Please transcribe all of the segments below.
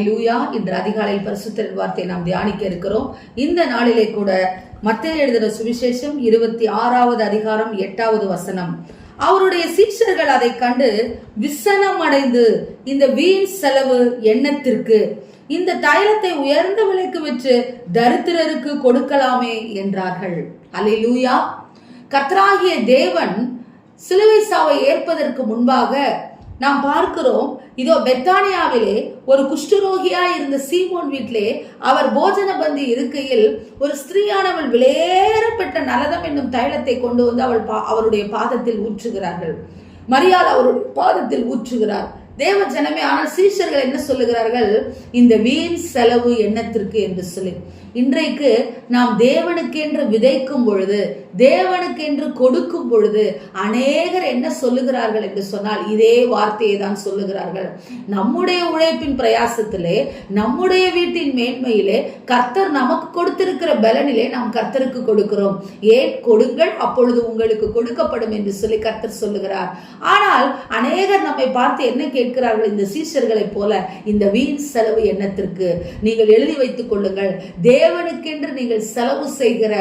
இன்று அதிகாலையில் பரிசுத்தரின் வார்த்தையை நாம் தியானிக்க இருக்கிறோம். இந்த நாளிலே கூட மத்திய எழுதின சுவிசேஷம் இருபத்தி ஆறாவது அதிகாரம் எட்டாவது வசனம். அவருடைய சீஷர்கள் அதை கண்டு விசனம் அடைந்து இந்த வீண் செலவு எண்ணத்திற்கு இந்த தைலத்தை உயர்ந்த விலைக்கு விற்று தரித்திரருக்கு கொடுக்கலாமே என்றார்கள். அல்லேலூயா கத்ராகிய தேவன் சிலுவை சாவை ஏற்பதற்கு முன்பாக நாம் பார்க்கிறோம் இதோ பெத்தானியாவிலே ஒரு குஷ்டரோகியா இருந்த சீமோன் வீட்டிலே அவர் போஜன பந்தி இருக்கையில் ஒரு ஸ்திரீயானவள் விலையேறப்பட்ட நலதம் என்னும் தைலத்தை கொண்டு வந்து அவள் பா- அவருடைய பாதத்தில் ஊற்றுகிறார்கள். மரியாதை அவருடைய பாதத்தில் ஊற்றுகிறார். தேவ ஜனமே ஆனால் சீஷர்கள் என்ன சொல்லுகிறார்கள்? இந்த வீண் செலவு எண்ணத்திற்கு என்று சொல்லி. இன்றைக்கு நாம் தேவனுக்கென்று விதைக்கும் பொழுது தேவனுக்கென்று கொடுக்கும் பொழுது அநேகர் என்ன சொல்லுகிறார்கள் என்று சொன்னால் இதே வார்த்தையை தான் சொல்லுகிறார்கள். நம்முடைய உழைப்பின் பிரயாசத்திலே நம்முடைய வீட்டின் மேன்மையிலே கர்த்தர் நமக்கு கொடுத்திருக்கிற பலனிலே நாம் கர்த்தருக்கு கொடுக்கிறோம். ஏன்? கொடுங்கள் அப்பொழுது உங்களுக்கு கொடுக்கப்படும் என்று சொல்லி கர்த்தர் சொல்லுகிறார். ஆனால் அநேகர் நம்மை பார்த்து என்ன கேட்கிறார்கள் இந்த சீஷர்களைப் போல இந்த வீண் செலவு எண்ணத்திற்கு நீங்கள் எழுதி வைத்துக் கொள்ளுங்கள். தேவனுக்கென்று நீங்கள் செலவு செய்கிற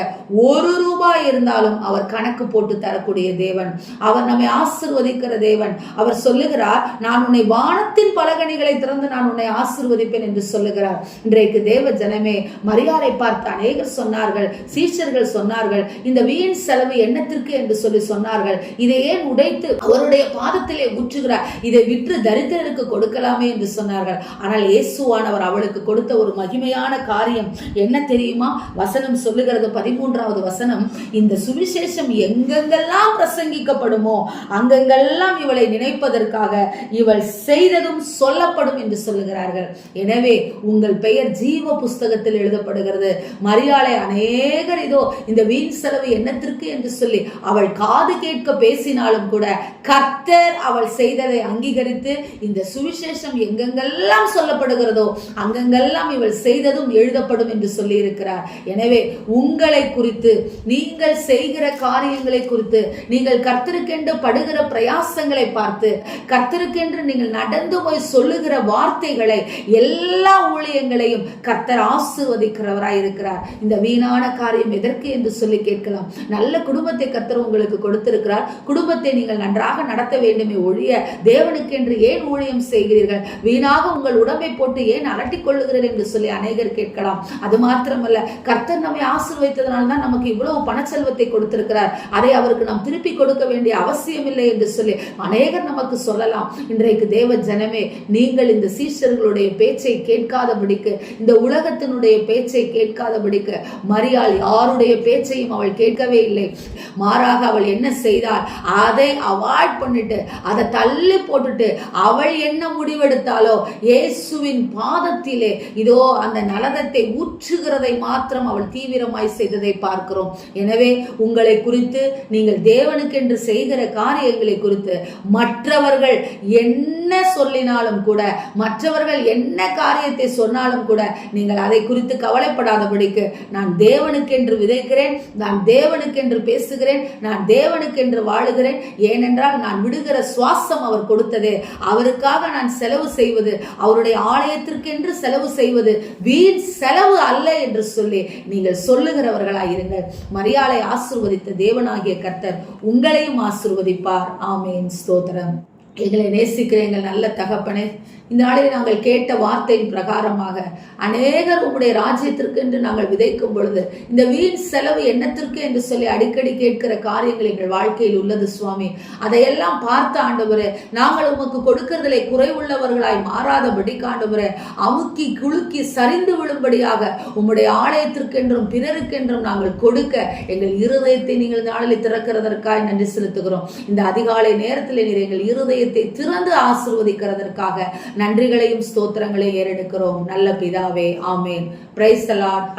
ஒரு ரூபாய் இருந்தாலும் அவர் கணக்கு போட்டு தரக்கூடிய தேவன். அவர் நம்மை ஆசிர்வதிக்கிற தேவன். அவர் சொல்லுகிறார் நான் உன்னை வானத்தின் பலகணிகளை திறந்து நான் உன்னை ஆசிர்வதிப்பேன் என்று சொல்லுகிறார். இன்றைக்கு தேவ ஜனமே மரியாதை பார்த்து அநேகர் சொன்னார்கள் சீஷர்கள் சொன்னார்கள் இந்த வீண் செலவு எண்ணத்திற்கு என்று சொல்லி சொன்னார்கள். இதை ஏன் உடைத்து அவருடைய பாதத்திலே ஊற்றுகிறார்? இதை விற்று தரித்திரனுக்கு கொடுக்கலாமே என்று சொன்னார்கள். ஆனால் இயேசுவானவர் அவளுக்கு கொடுத்த ஒரு மகிமையான காரியம் என்ன தெரியுமா? வசனம் சொல்லுகிறது பதிமூன்றாவது வசனம் இந்த சுவிசேஷம் எங்கெங்கெல்லாம் பிரசங்கிக்கப்படுமோ அங்கெங்கெல்லாம் இவளை நினைப்பதற்காக இவள் செய்ததும் சொல்லப்படும் என்று சொல்லுகிறார்கள். எனவே உங்கள் பெயர் ஜீவ புஸ்தகத்தில் எழுதப்படுகிறது. மரியாதை அநேகர் இதோ இந்த வீண் செலவு என்னத்திற்கு என்று சொல்லி அவள் காது கேட்க பேசினாலும் கூட கர்த்தர் அவள் செய்ததை அங்கீகரித்து இந்த சுவிசேஷம் எங்கெங்கெல்லாம் சொல்லப்படுகிறதோ அங்கெங்கெல்லாம் இவள் செய்ததும் எழுதப்படும் என்று சொல்லி இருக்கிறார் எனவே உங்களை குறித்து நீங்கள் செய்கிற காரியங்களை குறித்து நீங்கள் கர்த்தருக்கென்று படுகிற பிரயாசங்களை பார்த்து கர்த்தருக்கென்று நீங்கள் நடந்து போய் சொல்லுகிற வார்த்தைகளை எல்லா ஊழியங்களையும் கர்த்தர் ஆசிர்வதிக்கிறவராய் இருக்கிறார். இந்த வீணான காரியம் எதற்கு என்று சொல்லி கேட்கலாம். நல்ல குடும்பத்தை கர்த்தர் உங்களுக்கு கொடுத்திருக்கிறார். குடும்பத்தை நீங்கள் நன்றாக நடத்த வேண்டுமே ஒழிய தேவனுக்கென்று ஏன் ஊழியம் செய்கிறீர்கள். வீணாக உங்கள் உடம்பை போட்டு ஏன் அலட்டிக் கொள்ளுகிறீர்கள் என்று சொல்லி அநேகர் கேட்கலாம். அது மாத்திரமல்ல கர்த்தர் நம்மை ஆசீர்வதித்ததனால தான் நமக்கு இவ்வளவு பணச்செல்வத்தை கொடுத்திருக்கிறார். அதை அவருக்கு நாம் திருப்பி கொடுக்க வேண்டிய அவசியம் இல்லை என்று சொல்லி அநேகர் நமக்கு சொல்லலாம். இன்றைக்கு தேவ ஜனமே நீங்கள் இந்த சீஷர்களுடைய பேச்சை கேட்காதபடிக்கு இந்த உலகத்தினுடைய பேச்சை கேட்காதபடிக்கு மரியாள் யாருடைய பேச்சையும் அவள் கேட்கவே இல்லை. மாறாக அவள் என்ன செய்தாள்? அதை அவாய்ட் பண்ணிட்டு அதை தள்ளி போட்டுட்டு அவள் என்ன முடிவெடுத்தாலோ இயேசுவின் பாதத்திலே இதோ அந்த நலதத்தை ஊற்றுகிறதை மாத்திரம் அவள் தீவிரமாய் செய்ததை பார்க்கிறோம். எனவே உங்களை குறித்து நீங்கள் தேவனுக்கென்று செய்கிற காரியங்களை குறித்து மற்றவர்கள் என்ன சொல்லினாலும் கூட மற்றவர்கள் என்ன காரியத்தை சொன்னாலும் கூட நீங்கள் அதை குறித்து கவலைப்படாதபடிக்கு நான் தேவனுக்கென்று விதைக்கிறேன் நான் தேவனுக்கென்று பேசுகிறேன் நான் தேவனுக்கென்று வாழுகிறேன். ஏனென்றால் நான் விடுகிற சுவாசம் அவர் கொடுத்ததே. அவருக்காக நான் செலவு செய்வது அவருடைய ஆலயத்திற்கென்று செலவு செய்வது வீண் செலவு அல்ல என்று சொல்லி நீங்கள் சொல்லுகிறவர்களாய் இருங்கள். மரியாதை ஆசிர்வதித்த தேவனாகிய கர்த்தர் உங்களையும் ஆசிர்வதிப்பார். ஆமேன். ஸ்தோத்திரம். எங்களை நேசிக்கிற எங்கள் நல்ல தகப்பனே இந்த நாளில் நாங்கள் கேட்ட வார்த்தையின் பிரகாரமாக அநேகர் உங்களுடைய ராஜ்யத்திற்கு என்று நாங்கள் விதைக்கும் பொழுது இந்த வீண் செலவு எண்ணத்திற்கு என்று சொல்லி அடிக்கடி கேட்கிற காரியங்கள் எங்கள் வாழ்க்கையில் உள்ளது சுவாமி. அதையெல்லாம் பார்த்த ஆண்டவரே நாங்கள் உமக்கு கொடுக்கிறதிலே குறைவுள்ளவர்களாய் மாறாதபடி ஆண்டவரே அமுக்கி குலுக்கி சரிந்து விழும்படியாக உம்முடைய ஆலயத்திற்கென்றும் பிறருக்கென்றும் நாங்கள் கொடுக்க எங்கள் இருதயத்தை நீங்கள் நாளில் திறக்கிறதற்காக நன்றி செலுத்துகிறோம். இந்த அதிகாலை நேரத்தில் நீர் எங்கள் இருதயத்தை திறந்து ஆசிர்வதிக்கிறதற்காக நன்றிகளையும் ஸ்தோத்திரங்களையும் ஏறெடுக்கிறோம். நல்ல பிதாவே ஆமேன். பிரைஸ் தலாட்